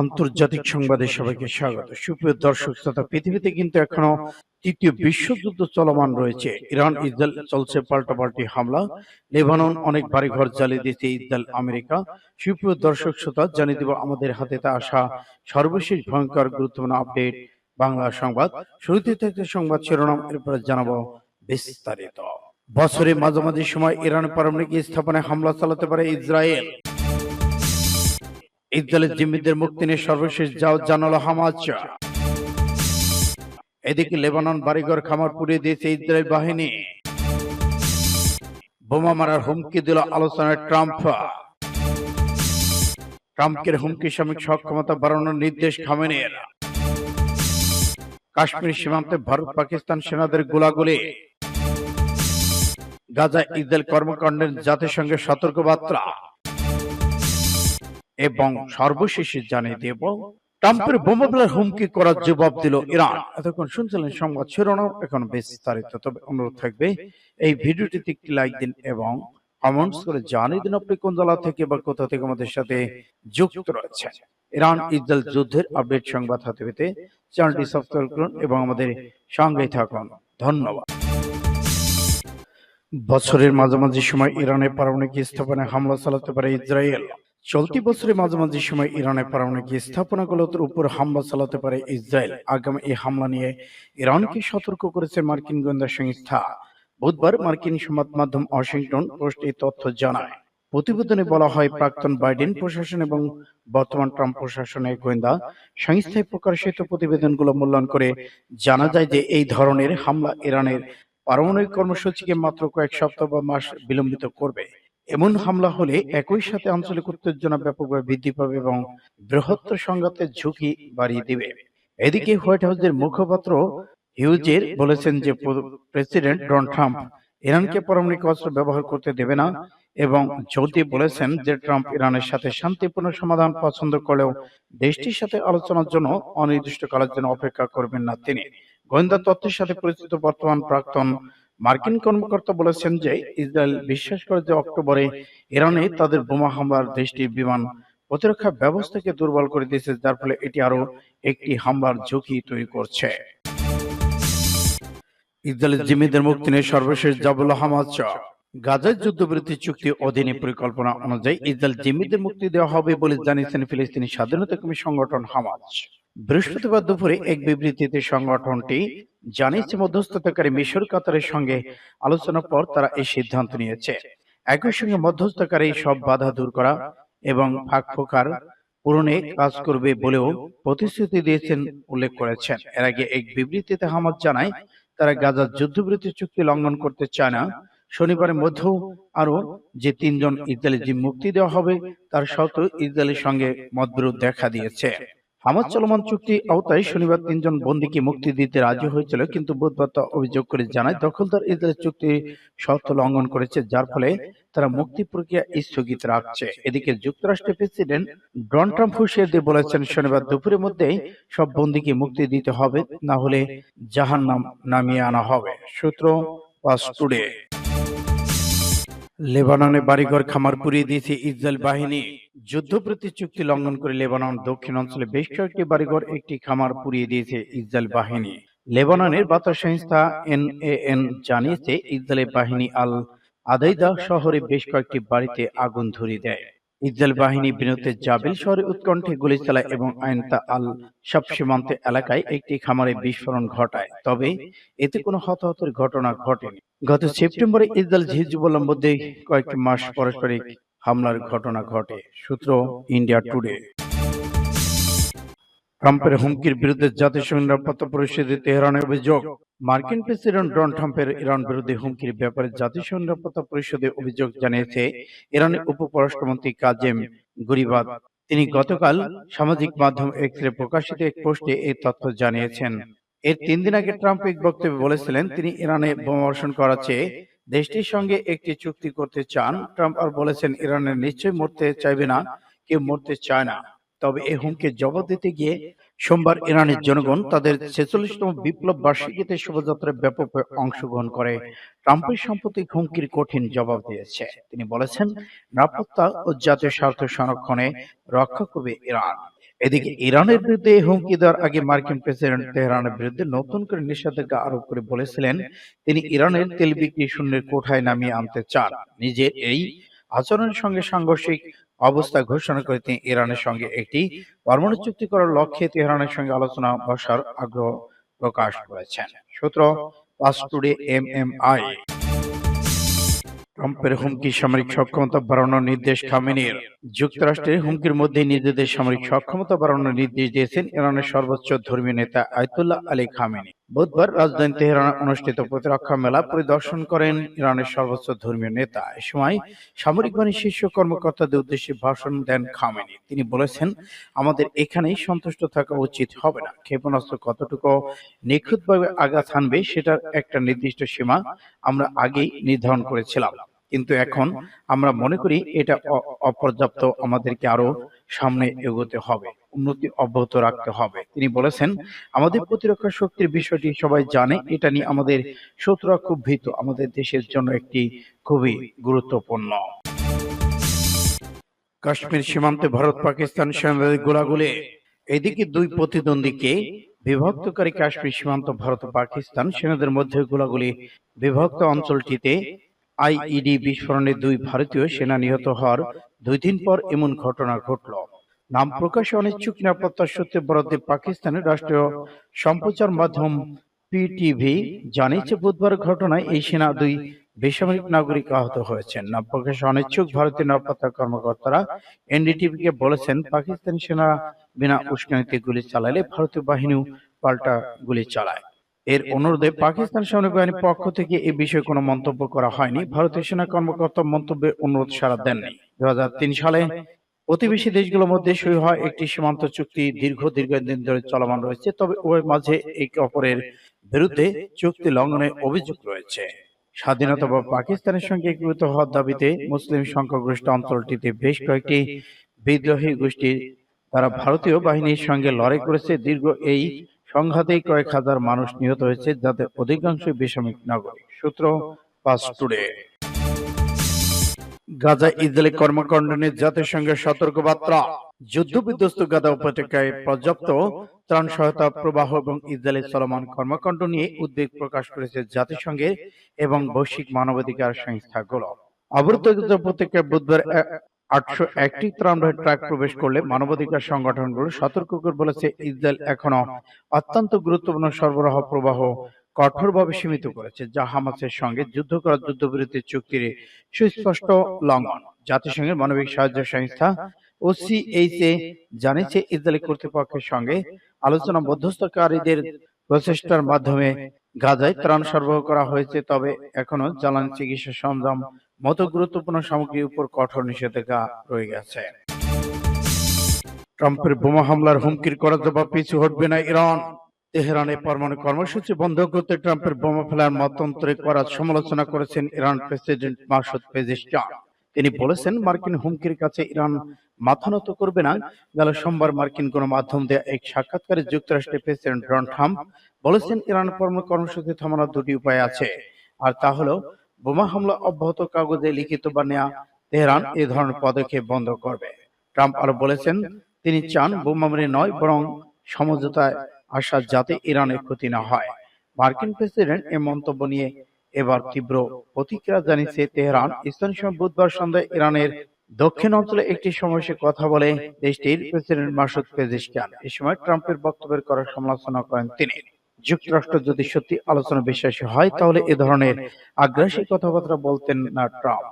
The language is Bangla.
আন্তর্জাতিক সংবাদে সবাইকে স্বাগত। সুপ্রিয় দর্শক তথা পৃথিবীতে কিন্তু এখনও তৃতীয় বিশ্বযুদ্ধ চলমান রয়েছে। ইরান, ইসরায়েল চলছে পাল্টাপাল্টি হামলা। লেবানন অনেক বাড়িঘর জ্বালিয়ে দিয়েছে ইসরায়েল, আমেরিকা। সুপ্রিয় দর্শক শ্রোতা, জানিয়ে দিব আমাদের হাতে তা আসা সর্বশেষ ভয়ঙ্কর গুরুত্বপূর্ণ আপডেট বাংলা সংবাদ। শুরুতে থাকতে সংবাদ শিরোনাম, এরপরে জানাব বিস্তারিত। বছরে মাঝামাঝি সময় ইরান পারমাণবিক স্থাপনায় হামলা চালাতে পারে ইসরায়েল। ইসরায়েলের জিম্মিদের মুক্তি নিয়ে সর্বশেষ যাও জানালো হামাজ এদিকে লেবানন বাড়িঘর খামার পুড়িয়ে দিয়েছে ইসরায়েল বাহিনী। বোমা মারার হুমকি দিল আলোচনায় ট্রাম্প। ট্রাম্পের হুমকি সাময়িক সক্ষমতা বাড়ানোর নির্দেশ খামেনের। কাশ্মীর সীমান্তে ভারত পাকিস্তান সেনাদের গোলাগুলি। গাজা ইসরায়েল কর্মকাণ্ডের জাতিসংঘের সতর্কবার্তা। এবং সর্বশেষে জানিয়ে দেব ট্রাম্পের বোমাবলার হুমকি করার জবাব দিল ইরান। এতক্ষণ শুনছিলেন সংবাদ শিরোনাম এখন বিস্তারিত। তবে অনুরোধ থাকবে এই ভিডিওটিতে একটি লাইক দিন এবং কমেন্টস করে জানিয়ে দিন আপনি কোন জেলা থেকে বা কোথা থেকে আমাদের সাথে যুক্ত রয়েছে ইরান ইসরায়েল যুদ্ধের আপডেট সংবাদ হাতে পেতে চ্যানেলটি সাবস্ক্রাইব করুন এবং আমাদের সঙ্গে থাকুন। ধন্যবাদ। বছরের মাঝামাঝি সময় ইরানের পারমাণবিক স্থাপনায় হামলা চালাতে পারে ইসরায়েল চলতি বছরের মাঝামাঝি সময় ইরানের পারমাণবিক স্থাপনাগুলোর উপর হামলা চালাতে পারে ইসরায়েল। আগামী এই হামলা নিয়ে ইরানকে সতর্ক করেছে মার্কিন গোয়েন্দা সংস্থা। বুধবার মার্কিন সংবাদ মাধ্যম ওয়াশিংটন পোস্ট এই তথ্য জানায়। প্রতিবেদনে বলা হয়, প্রাক্তন বাইডেন প্রশাসন এবং বর্তমান ট্রাম্প প্রশাসনের গোয়েন্দা সংস্থায় প্রকাশিত প্রতিবেদনগুলো মূল্যায়ন করে জানা যায় যে এই ধরনের হামলা ইরানের পারমাণবিক কর্মসূচিকে মাত্র কয়েক সপ্তাহ বা মাস বিলম্বিত করবে। এমন হামলা হলে একই সাথে আঞ্চলিক উত্তেজনা ব্যাপকভাবে বৃদ্ধি পাবে এবং বৃহত্তর সংঘাতের ঝুঁকি বাড়িয়ে দেবে। এদিকে হোয়াইট হাউসের মুখপাত্র হিউজের বলেছেন যে প্রেসিডেন্ট ডোনাল্ড ট্রাম্প ইরানকে পারমাণবিক অস্ত্র ব্যবহার করতে দেবে না এবং যদি বলেছেন যে ট্রাম্প ইরানের সাথে শান্তিপূর্ণ সমাধান পছন্দ করলেও দেশটির সাথে আলোচনার জন্য অনির্দিষ্টকালের জন্য অপেক্ষা করবেন না তিনি। গোয়েন্দা তথ্যের সাথে পরিচিত বর্তমান প্রাক্তন মার্কিন কর্মকর্তা বলেছেন যে ইসরায়েল বিশ্বাস করে যে অক্টোবরে ইরানে তাদের বোমা হামলার দেশটির বিমান প্রতিরক্ষা ব্যবস্থাকে দুর্বল করে দিয়েছে, যার ফলে এটি আরও একটি হামলার ঝুঁকি তৈরি করছে। ইসরায়েলের জিম্মিদের মুক্তি নিয়ে সর্বশেষ জাবুল হামাদ গাজার যুদ্ধবিরতি চুক্তি অধীনে পরিকল্পনা অনুযায়ী ইসরায়েল জিম্মিদের মুক্তি দেওয়া হবে বলে জানিয়েছেন ফিলিস্তিনি স্বাধীনতা কর্মী সংগঠন হামাজ। বৃহস্পতিবার দুপুরে এক বিবৃতিতে সংগঠনটি জানিয়েছে মধ্যস্থতাকারী মিশর কাতারের সঙ্গে আলোচনার পর তারা এই সিদ্ধান্ত নিয়েছে। একই সঙ্গে মধ্যস্থতাকারী সব বাধা দূর করা এবং ফাঁক ফোকার পূরণে কাজ করবে বলেও প্রতিশ্রুতি দিয়েছেন উল্লেখ করেছেন। এর আগে এক বিবৃতিতে হামাদ জানায়, তারা গাজার যুদ্ধবিরতি চুক্তি লঙ্ঘন করতে চায় না। শনিবারের মধ্যেও আরও যে তিনজন ইসরায়েলি যে মুক্তি দেওয়া হবে, তার সত্ত্বেও ইসরায়েলের সঙ্গে মতবিরোধ দেখা দিয়েছে। হামাদ চলমান চুক্তি আওতায় শনিবার তিনজন বন্দীকে মুক্তি দিতে রাজি হয়েছিল কিন্তু বুধবার তা অভিযোগ করে জানায় দখলদার ইসরায়েল চুক্তি শর্ত লঙ্ঘন করেছে যার ফলে তারা মুক্তি প্রক্রিয়া স্থগিত রাখছে। এদিকে যুক্তরাষ্ট্রের প্রেসিডেন্ট ডোনাল্ড ট্রাম্প হুঁশিয়ার দিয়ে বলেছেন শনিবার দুপুরের মধ্যেই সব বন্দীকে মুক্তি দিতে হবে না হলে জাহান নাম নামিয়ে আনা হবে। সূত্র টুডে। লেবাননে বাড়িঘর খামার পুড়িয়ে দিয়েছে ইসরায়েল বাহিনী। যুদ্ধপ্রতি চুক্তি লঙ্ঘন করে লেবানন দক্ষিণ অঞ্চলে বেশ কয়েকটি বাড়িঘর, একটি খামার পুড়িয়ে দিয়েছে ইসরায়েল বাহিনী। লেবাননের বার্তা সংস্থা এনএএন জানিয়েছে, ইসরায়েলের বাহিনী আল আদাইদা শহরে বেশ কয়েকটি বাড়িতে আগুন ধরিয়ে দেয়। ইসরায়েল বাহিনী বিনতে জাবিল শহরে উৎকণ্ঠে গুলি চালায় এবং আইনতা আল সব সীমান্ত এলাকায় একটি খামারে বিস্ফোরণ ঘটায়। তবে এতে কোনো হতাহতের ঘটনা ঘটেনি গত সেপ্টেম্বরে ইসরায়েল হিজবুল্লার মধ্যে কয়েকটি মাস পারস্পরিক হামলার ঘটনা ঘটে। সূত্র ইন্ডিয়া টুডে। ট্রাম্পের হুমকির বিরুদ্ধে জাতিসংঘ নিরাপত্তা পরিষদে তেহরানের অভিযোগ মার্কিন প্রেসিডেন্ট ডোনাল্ড ট্রাম্পের ইরান বিরোধী হুমকির ব্যাপারে জাতিসংঘ নিরাপত্তা পরিষদে অভিযোগ জানিয়েছে ইরানের উপপররাষ্ট্রমন্ত্রী কাজেম গরিবাদ। তিনি গতকাল সামাজিক মাধ্যম এক্সরে প্রকাশিত এক পোস্টে এই তথ্য জানিয়েছেন। এর তিন দিন আগে ট্রাম্প এক বক্তব্যে বলেছিলেন তিনি ইরানে বোমাবর্ষণ করার চেয়ে দেশটির সঙ্গে একটি চুক্তি করতে চান। ট্রাম্প আর বলেছেন ইরানের নিশ্চয়ই মরতে চাইবে না কেউ মরতে চায় না তবে এই হুমকির জবাব দিতে গিয়ে সোমবার ইরানের জনগণ তাদের ছেচল্লিশতম বিপ্লব বার্ষিকীতে শোভাযাত্রায় ব্যাপক অংশগ্রহণ করে। ট্রাম্পের সাম্প্রতিক হুমকির কঠিন জবাব দিয়েছে। তিনি বলেছেন নিরাপত্তা ও জাতীয় স্বার্থ সংরক্ষণে রক্ষা করবে ইরান। এদিকে ইরানের বিরুদ্ধে হুমকি দেওয়ার আগে মার্কিন প্রেসিডেন্ট তেহরানের বিরুদ্ধে নতুন করে নিষেধাজ্ঞা আরোপ করে বলেছিলেন। তিনি ইরানের তেল বিক্রি শূন্যের কোঠায় নামিয়ে আনতে চান। নিজের এই আচরণের সঙ্গে সাংঘর্ষিক অবস্থা ঘোষণা করে তিনি ইরানের সঙ্গে একটি পরমাণু চুক্তি করার লক্ষ্যে তেহরানের সঙ্গে আলোচনা বসার আগ্রহ প্রকাশ করেছেন। সূত্র Pars Today M M I ট্রাম্পের হুমকি সামরিক সক্ষমতা বাড়ানোর নির্দেশ খামেনির। যুক্তরাষ্ট্রের হুমকির মধ্যে নিজেদের সামরিক সক্ষমতা বাড়ানোর নির্দেশ দিয়েছেন ইরানের সর্বোচ্চ ধর্মীয় নেতা আয়তুল্লাহ আলী খামেনি। বুধবার রাজধানী তেহরান অনুষ্ঠিত প্রতিরক্ষা মেলা পরিদর্শন করেন ইরানের সর্বোচ্চ ধর্মীয় নেতা। এ সময় সামরিক বাহিনীর শীর্ষ কর্মকর্তাদের উদ্দেশ্যে ভাষণ দেন খামেনি। তিনি বলেছেন আমাদের এখানেই সন্তুষ্ট থাকা উচিত হবে না। ক্ষেপণাস্ত্র কতটুকু নিখুঁতভাবে আঘাত হানবে সেটার একটা নির্দিষ্ট সীমা আমরা আগেই নির্ধারণ করেছিলাম। কিন্তু এখন আমরা মনে করি এটা অপর্যাপ্ত আমাদেরকে আরও সামনে এগোতে হবে উন্নতি অব্যাহত রাখতে হবে। তিনি বলেছেন আমাদের প্রতিরক্ষা শক্তির বিষয়টি সবাই জানে এটা নিয়ে আমাদের শত্রুরা খুব ভীত আমাদের দেশের জন্য একটি খুবই গুরুত্বপূর্ণ কাশ্মীর সীমান্তে ভারত পাকিস্তান সেনাদের গোলাগুলি এদিকে দুই প্রতিদ্বন্দ্বীকে বিভক্তকারী কাশ্মীর সীমান্ত ভারত পাকিস্তান সেনাদের মধ্যে গোলাগুলি বিভক্ত অঞ্চলটিতে আইইডি বিস্ফোরণে দুই ভারতীয় সেনা নিহত হওয়ার দুই দিন পর এমন ঘটনা ঘটল। নাম প্রকাশে অনিচ্ছুক নিরাপত্তা সূত্রে বরাদ্দে পাকিস্তানের রাষ্ট্রীয় সম্প্রচার মাধ্যম পিটিভি জানিয়েছে, বুধবার ঘটনায় এই সেনা দুই বেসামরিক নাগরিক আহত হয়েছেন। নাম প্রকাশে অনিচ্ছুক ভারতীয় নিরাপত্তা কর্মকর্তারা এনডিটিভি কে বলেছেন, পাকিস্তানি সেনা বিনা উস্কানিতে গুলি চালালে ভারতীয় বাহিনীও পাল্টা গুলি চালায়। এর অনুরোধে পাকিস্তান সামরিক বাহিনীর পক্ষ থেকে এ বিষয়ে কোনো মন্তব্য করা হয়নি। ভারতীয় সেনা কর্মকর্তা মন্তব্যের অনুরোধ সাড়া দেননি। দু সালে প্রতিবেশী দেশগুলোর মধ্যে সই হয় একটি সীমান্ত চুক্তি দীর্ঘ দীর্ঘদিন ধরে চলমান রয়েছে। তবে উভয় মাঝে একে অপরের বিরুদ্ধে চুক্তি লঙ্ঘনের অভিযোগ রয়েছে। স্বাধীনতা বা পাকিস্তানের সঙ্গে একীভূত হওয়ার দাবিতে মুসলিম সংখ্যাগরিষ্ঠ অঞ্চলটিতে বেশ কয়েকটি বিদ্রোহী গোষ্ঠী তারা ভারতীয় বাহিনীর সঙ্গে লড়াই করেছে দীর্ঘ এই সংঘাতেই কয়েক হাজার মানুষ নিহত হয়েছে যাদের অধিকাংশই বেসামরিক নাগরিক। সূত্র পাস টুডে। গাজা ইসরায়েলি কর্মকাণ্ড নিয়ে জাতিসংঘের সতর্কবার্তা। যুদ্ধ বিধ্বস্ত গাজা উপত্যকায় পর্যাপ্ত ত্রাণ সহায়তা প্রবাহ এবং ইসরায়েলের চলমান কর্মকাণ্ড নিয়ে উদ্বেগ প্রকাশ করেছে জাতিসংঘের এবং বৈশ্বিক মানবাধিকার সংস্থাগুলো। অবরুদ্ধ উপত্যকায় বুধবার আটশো একটি ত্রাণবাহী ট্রাক প্রবেশ করলে মানবাধিকার সংগঠনগুলো সতর্ক করে বলেছে, ইসরায়েল এখনও অত্যন্ত গুরুত্বপূর্ণ সরবরাহ প্রবাহ কঠোরভাবে সীমিত করেছে, যা হামাসের সঙ্গে যুদ্ধ করার চুক্তির সুস্পষ্ট লঙ্ঘন। জাতিসংঘের মানবিক সাহায্য সংস্থা জানিয়েছে, ইসরায়েলি কর্তৃপক্ষের সঙ্গে আলোচনা মধ্যস্থকারীদের প্রচেষ্টার মাধ্যমে গাজায় ত্রাণ সরবরাহ করা হয়েছে, তবে এখনও জ্বালানি চিকিৎসা সরঞ্জাম মতো গুরুত্বপূর্ণ সামগ্রীর উপর কঠোর নিষেধাজ্ঞা রয়ে গেছে। ট্রাম্পের বোমা হামলার হুমকির করা জবাব পিছু হটবে না ইরান। তেহরানে পরমাণু কর্মসূচি বন্ধ করতে ট্রাম্পের বোমা ফেলার মতান্তরে করার সমালোচনা করেছেন ইরান প্রেসিডেন্ট মাসুদ পেজিশকিয়ান তিনি বলেছেন, মার্কিন হুমকির কাছে ইরান মাথা নত করবে না। গেল সোমবার মার্কিন গণমাধ্যম দেয়া এক সাক্ষাৎকারে যুক্তরাষ্ট্রের প্রেসিডেন্ট ডোনাল্ড ট্রাম্প বলেছেন, ইরান পরমাণু কর্মসূচি থামানোর দুটি উপায় আছে। আর তা হলো বোমা হামলা অব্যাহত কাগজে লিখিত বা নেয়া তেহরান এ ধরনের পদক্ষেপ বন্ধ করবে। ট্রাম্প আরও বলেছেন, তিনি চান বোমা মেরে নয়, বরং সমঝোতায় আসা যাতে ইরানের ক্ষতি না হয়। মার্কিন প্রেসিডেন্ট এ মন্তব্য নিয়ে এবার তীব্র প্রতিক্রিয়া জানিয়েছে তেহরান। স্থানীয় সময় বুধবার সন্ধ্যায় ইরানের দক্ষিণ অঞ্চলে একটি সমাবেশে কথা বলে, দেশটির প্রেসিডেন্ট মাসুদ পেজিশকিয়ান। এ সময় ট্রাম্পের বক্তব্যের করার সমালোচনা করেন তিনি। যুক্তরাষ্ট্র যদি সত্যি আলোচনা বিশ্বাসী হয় তাহলে এ ধরনের আগ্রাসী কথাবার্তা বলতেন না ট্রাম্প।